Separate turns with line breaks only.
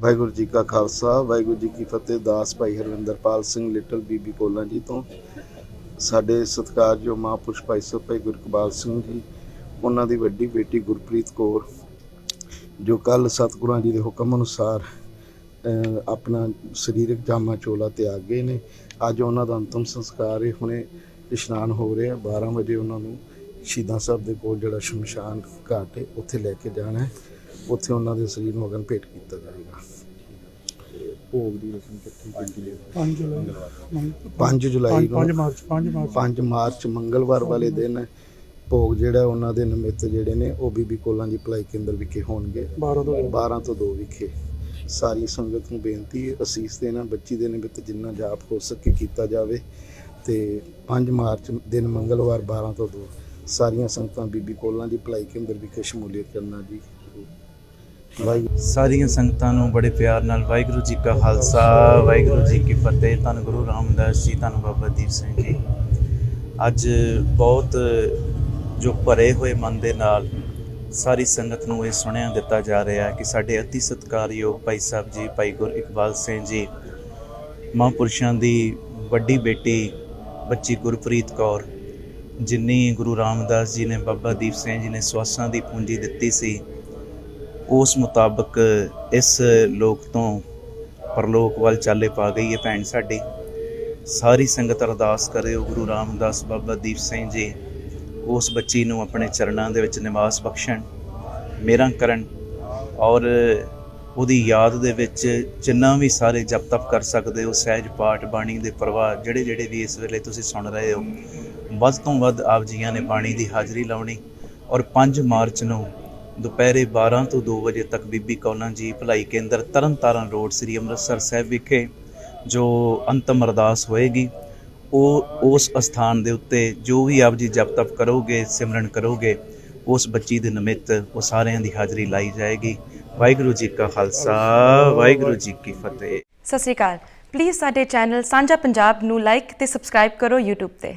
ਵਾਹਿਗੁਰੂ ਜੀ ਕਾ ਖਾਲਸਾ, ਵਾਹਿਗੁਰੂ ਜੀ ਕੀ ਫਤਿਹ। ਦਾਸ ਭਾਈ ਹਰਵਿੰਦਰਪਾਲ ਸਿੰਘ, ਲਿਟਲ ਬੀਬੀ ਕੋਲਾਂ ਜੀ ਤੋਂ ਸਾਡੇ ਸਤਿਕਾਰਯੋਗ ਮਹਾਂਪੁਰਸ਼ ਭਾਈ ਸਾਹਿਬ, ਭਾਈ ਗੁਰਕਬਾਲ ਸਿੰਘ ਜੀ, ਉਹਨਾਂ ਦੀ ਵੱਡੀ ਬੇਟੀ ਗੁਰਪ੍ਰੀਤ ਕੌਰ, ਜੋ ਕੱਲ ਸਤਿਗੁਰਾਂ ਜੀ ਦੇ ਹੁਕਮ ਅਨੁਸਾਰ ਆਪਣਾ ਸਰੀਰਕ ਜਾਮਾ ਚੋਲਾ ਤਿਆਗ ਗਏ ਨੇ। ਅੱਜ ਉਹਨਾਂ ਦਾ ਅੰਤਮ ਸੰਸਕਾਰ ਹੈ। ਹੁਣੇ ਇਸ਼ਨਾਨ ਹੋ ਰਿਹਾ 12 ਵਜੇ ਉਹਨਾਂ ਨੂੰ ਸ਼ਹੀਦਾਂ ਸਾਹਿਬ ਦੇ ਕੋਲ ਜਿਹੜਾ ਸ਼ਮਸ਼ਾਨ ਘਾਟ ਹੈ ਉੱਥੇ ਲੈ ਕੇ ਜਾਣਾ ਹੈ। ਉੱਥੇ ਉਹਨਾਂ ਦੇ ਸਰੀਰ ਨੂੰ ਅਗਨ ਭੇਟ ਕੀਤਾ ਜਾਏਗਾ।
ਭੋਗ ਦੀ ਰਸਮ ਕਿੱਥੇ ਕਿੰਨੀ ਦੇ
5 ਜੁਲਾਈ
5 ਜੁਲਾਈ
5
ਨੂੰ।
March 5 March.
5 ਮਾਰਚ ਮੰਗਲਵਾਰ ਵਾਲੇ ਦਿਨ ਭੋਗ ਜਿਹੜਾ ਉਹਨਾਂ ਦੇ ਨਿਮਿਤ ਜਿਹੜੇ ਨੇ ਉਹ ਬੀਬੀ ਕੋਲਾਂ ਦੀ ਭਲਾਈ ਕੇਂਦਰ ਵਿਖੇ ਹੋਣਗੇ।
12 ਤੋਂ
12 ਤੋਂ 2 ਵਿਖੇ। ਸਾਰੀ ਸੰਗਤ ਨੂੰ ਬੇਨਤੀ ਹੈ ਅਸੀਸ ਦੇਣਾ ਬੱਚੀ ਦੇ ਨਿਮਿਤ ਜਿੰਨਾ ਜਾਪ ਹੋ ਸਕੇ ਕੀਤਾ ਜਾਵੇ। ਤੇ 5 ਮਾਰਚ ਦਿਨ ਮੰਗਲਵਾਰ 12 ਤੋਂ 2 ਸਾਰੀਆਂ ਸੰਗਤਾਂ ਬੀਬੀ ਕੋਲਾਂ ਦੀ, ਭਲਾਈ ਕੇਂਦਰ ਵਿਖੇ ਸ਼ਮੂਲੀਅਤ ਕਰਨਾ ਜੀ। ਵਾਹਿਗੁਰੂ
ਸਾਰੀਆਂ ਸੰਗਤਾਂ ਨੂੰ ਬੜੇ ਪਿਆਰ ਨਾਲ ਵਾਹਿਗੁਰੂ ਜੀ ਕਾ ਖਾਲਸਾ, ਵਾਹਿਗੁਰੂ ਜੀ ਕੀ ਫਤਿਹ। ਧੰਨ ਗੁਰੂ ਰਾਮਦਾਸ ਜੀ, ਧੰਨ ਬਾਬਾ ਦੀਪ ਸਿੰਘ ਜੀ। ਅੱਜ ਬਹੁਤ ਜੋ ਭਰੇ ਹੋਏ ਮਨ ਦੇ ਨਾਲ ਸਾਰੀ ਸੰਗਤ ਨੂੰ ਇਹ ਸੁਣਿਆ ਦਿੱਤਾ ਜਾ ਰਿਹਾ ਹੈ ਕਿ ਸਾਡੇ ਅਤੀ ਸਤਿਕਾਰਯੋਗ ਭਾਈ ਸਾਹਿਬ ਜੀ, ਭਾਈ ਗੁਰ ਇਕਬਾਲ ਸਿੰਘ ਜੀ, ਮਹਾਂਪੁਰਸ਼ਾਂ ਦੀ ਵੱਡੀ ਬੇਟੀ ਬੱਚੀ ਗੁਰਪ੍ਰੀਤ ਕੌਰ ਜਿੰਨੀ ਗੁਰੂ ਰਾਮਦਾਸ ਜੀ ਨੇ ਬਾਬਾ ਦੀਪ ਸਿੰਘ ਜੀ ਨੇ ਸਵਾਸਾਂ ਦੀ ਪੂੰਜੀ ਦਿੱਤੀ ਸੀ, ਉਸ ਮੁਤਾਬਕ ਇਸ ਲੋਕ ਤੋਂ ਪਰਲੋਕ ਵੱਲ ਚਾਲੇ ਪਾ ਗਈ ਹੈ ਭੈਣ ਸਾਡੀ। ਸਾਰੀ ਸੰਗਤ ਅਰਦਾਸ ਕਰਿਓ ਗੁਰੂ ਰਾਮਦਾਸ ਬਾਬਾ ਦੀਪ ਸਿੰਘ ਜੀ, ਉਸ ਬੱਚੀ ਨੂੰ ਆਪਣੇ ਚਰਨਾਂ ਦੇ ਵਿੱਚ ਨਿਵਾਸ ਬਖਸ਼ਣ ਮੇਰਾ ਕਰਨ ਔਰ ਉਹਦੀ ਯਾਦ ਦੇ ਵਿੱਚ ਜਿੰਨਾ ਵੀ ਸਾਰੇ ਜਪ ਤਪ ਕਰ ਸਕਦੇ ਹੋ, ਸਹਿਜ ਪਾਠ ਬਾਣੀ ਦੇ ਪ੍ਰਵਾਹ ਜਿਹੜੇ ਜਿਹੜੇ ਵੀ ਇਸ ਵੇਲੇ ਤੁਸੀਂ ਸੁਣ ਰਹੇ ਹੋ ਵੱਧ ਤੋਂ ਵੱਧ ਆਪ ਜੀਆਂ ਨੇ ਬਾਣੀ ਦੀ ਹਾਜ਼ਰੀ ਲਾਉਣੀ ਔਰ 5 ਮਾਰਚ ਨੂੰ ਦੁਪਹਿਰੇ 12 ਤੋਂ 2 ਵਜੇ ਤੱਕ ਬੀਬੀ ਕੌਲਾਂ ਜੀ ਭਲਾਈ ਕੇਂਦਰ ਤਰਨਤਾਰਨ ਰੋਡ ਸ੍ਰੀ ਅੰਮ੍ਰਿਤਸਰ ਸਾਹਿਬ ਵਿਖੇ ਜੋ ਅੰਤਮ ਅਰਦਾਸ ਹੋਏਗੀ, ਉਹ ਉਸ ਅਸਥਾਨ ਦੇ ਉੱਤੇ ਜੋ ਵੀ ਆਪ ਜੀ ਜਪ ਤਪ ਕਰੋਗੇ, ਸਿਮਰਨ ਕਰੋਗੇ, ਉਸ ਬੱਚੀ ਦੇ ਨਿਮਿਤ ਉਹ ਸਾਰਿਆਂ ਦੀ ਹਾਜ਼ਰੀ ਲਾਈ ਜਾਏਗੀ। ਵਾਹਿਗੁਰੂ ਜੀ ਕਾ ਖਾਲਸਾ, ਵਾਹਿਗੁਰੂ ਜੀ ਕੀ ਫਤਿਹ।
ਸਤਿ ਸ਼੍ਰੀ ਅਕਾਲ। ਪਲੀਜ਼ ਸਾਡੇ ਚੈਨਲ ਸਾਂਝਾ ਪੰਜਾਬ ਨੂੰ ਲਾਈਕ ਤੇ ਸਬਸਕ੍ਰਾਈਬ ਕਰੋ YouTube ਤੇ।